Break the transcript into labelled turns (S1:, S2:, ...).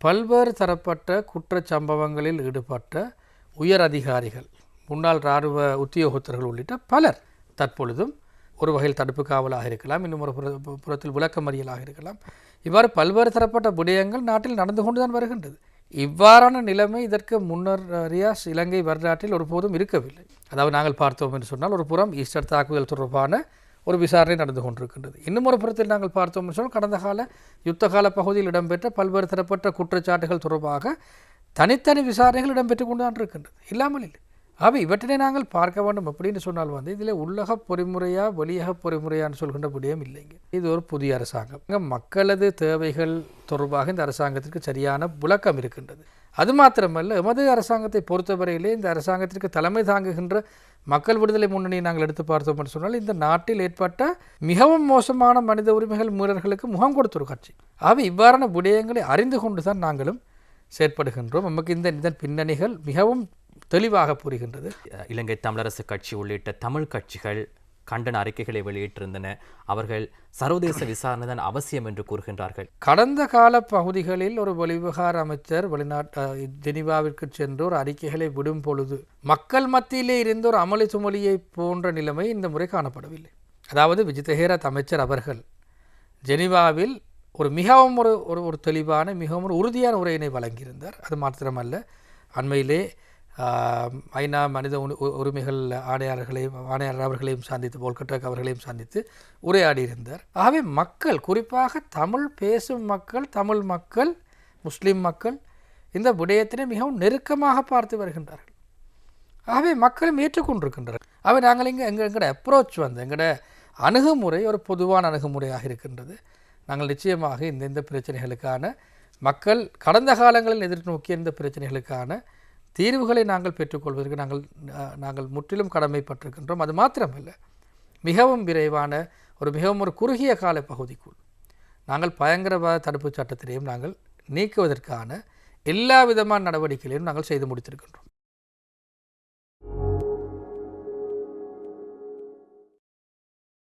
S1: பல்வேறு தரப்பட்ட குற்ற சம்பவங்களில் ஈடுபட்ட உயர் அதிகாரிகள் முன்னாள் இராணுவ உத்தியோகத்தர்கள் உள்ளிட்ட பலர் தற்பொழுதும் ஒரு வகையில் தடுப்பு காவலாக இருக்கலாம் இன்னும் ஒரு புற- புறத்தில் விளக்கமறியலாக இருக்கலாம். இவ்வாறு பல்வேறு தரப்பட்ட விடயங்கள் நாட்டில் நடந்து கொண்டுதான் வருகின்றது. இவ்வாறான நிலைமை இதற்கு முன்னர் ரியாஸ் இலங்கை வரலாற்றில் ஒருபோதும் இருக்கவில்லை. அதாவது நாங்கள் பார்த்தோம் என்று சொன்னால் ஒரு புறம் ஈஸ்டர் தாக்குதல் தொடர்பான ஒரு விசாரணை நடந்து கொண்டிருக்கின்றது. இன்னும் ஒரு புறத்தில் நாங்கள் பார்த்தோம் சொன்னால் கடந்த கால யுத்த கால பகுதியில் இடம்பெற்ற பல்வேறு தரப்பட்ட குற்றச்சாட்டுகள் தொடர்பாக தனித்தனி விசாரணைகள் இடம்பெற்று கொண்டு தான் இருக்கின்றது. இல்லாமல் இல்லை. ஆக இவற்றினை நாங்கள் பார்க்க வேண்டும் அப்படின்னு சொன்னால் வந்து இதில் உள்ளக பொறிமுறையா வெளியக பொறிமுறையான்னு சொல்கின்ற விடயம் இல்லைங்க. இது ஒரு புதிய அரசாங்கம். இங்கே மக்களது தேவைகள் தொடர்பாக இந்த அரசாங்கத்திற்கு சரியான விளக்கம் இருக்கின்றது. அது மாத்திரமல்ல எமது அரசாங்கத்தை பொறுத்தவரையிலே இந்த அரசாங்கத்திற்கு தலைமை தாங்குகின்ற மக்கள் விடுதலை முன்னணியை நாங்கள் எடுத்து பார்த்தோம் என்று சொன்னால் இந்த நாட்டில் ஏற்பட்ட மிகவும் மோசமான மனித உரிமைகள் மீறல்களுக்கு முகம் கொடுத்த ஒரு கட்சி. ஆக இவ்வாறான விடயங்களை அறிந்து கொண்டு தான் நாங்களும் செயற்படுகின்றோம். நமக்கு இந்த இதன் பின்னணிகள் மிகவும் தெளிவாக புரிகின்றது.
S2: இலங்கை தமிழரசு கட்சி உள்ளிட்ட தமிழ் கட்சிகள் கண்டன அறிக்கைகளை வெளியிட்டிருந்தன. அவர்கள் சர்வதேச விசாரணை தான் அவசியம் என்று கூறுகின்றார்கள்.
S1: கடந்த கால பகுதிகளில் ஒரு வெளிவிவகார அமைச்சர் வெளிநாட்டு ஜெனிவாவிற்கு சென்று ஒரு அறிக்கைகளை விடும் பொழுது மக்கள் மத்தியிலே இருந்த ஒரு அமளி சுமளியை போன்ற நிலைமை இந்த முறை காணப்படவில்லை. அதாவது விஜிதஹேரத் அமைச்சர் அவர்கள் ஜெனிவாவில் ஒரு மிகவும் ஒரு ஒரு தெளிவான மிகவும் ஒரு உறுதியான உரையினை வழங்கியிருந்தார். அது மாத்திரமல்ல அண்மையிலே ஐநா மனித உ- உரிமைகள் ஆணையாளர்களையும் ஆணையாளர் அவர்களையும் சந்தித்து போல்கட்டக் அவர்களையும் சந்தித்து உரையாடியிருந்தார் ஆகவே மக்கள் குறிப்பாக தமிழ் பேசும் மக்கள் தமிழ் மக்கள் முஸ்லீம் மக்கள் இந்த விடயத்தினை மிகவும் நெருக்கமாக பார்த்து வருகின்றார்கள். ஆகவே மக்களும் ஏற்றுக்கொண்டிருக்கின்றனர். ஆகவே நாங்கள் இங்கே எங்கள் எங்களோட அப்ரோச் வந்து எங்களோட அணுகுமுறை ஒரு பொதுவான அணுகுமுறையாக இருக்கின்றது. நாங்கள் நிச்சயமாக இந்த இந்த பிரச்சனைகளுக்கான மக்கள் கடந்த காலங்களில் எதிர்நோக்கிய இந்த பிரச்சனைகளுக்கான தீர்வுகளை நாங்கள் பெற்றுக்கொள்வதற்கு நாங்கள் நாங்கள் முற்றிலும் கடமைப்பட்டிருக்கின்றோம். அது மாத்திரமில்லை மிகவும் விரைவான ஒரு மிகவும் ஒரு குறுகிய கால பகுதிக்குள் நாங்கள் பயங்கரவாத தடுப்புச் சட்டத்திலையும் நாங்கள் நீக்குவதற்கான எல்லா விதமான நடவடிக்கைகளையும் நாங்கள் செய்து முடித்திருக்கின்றோம்.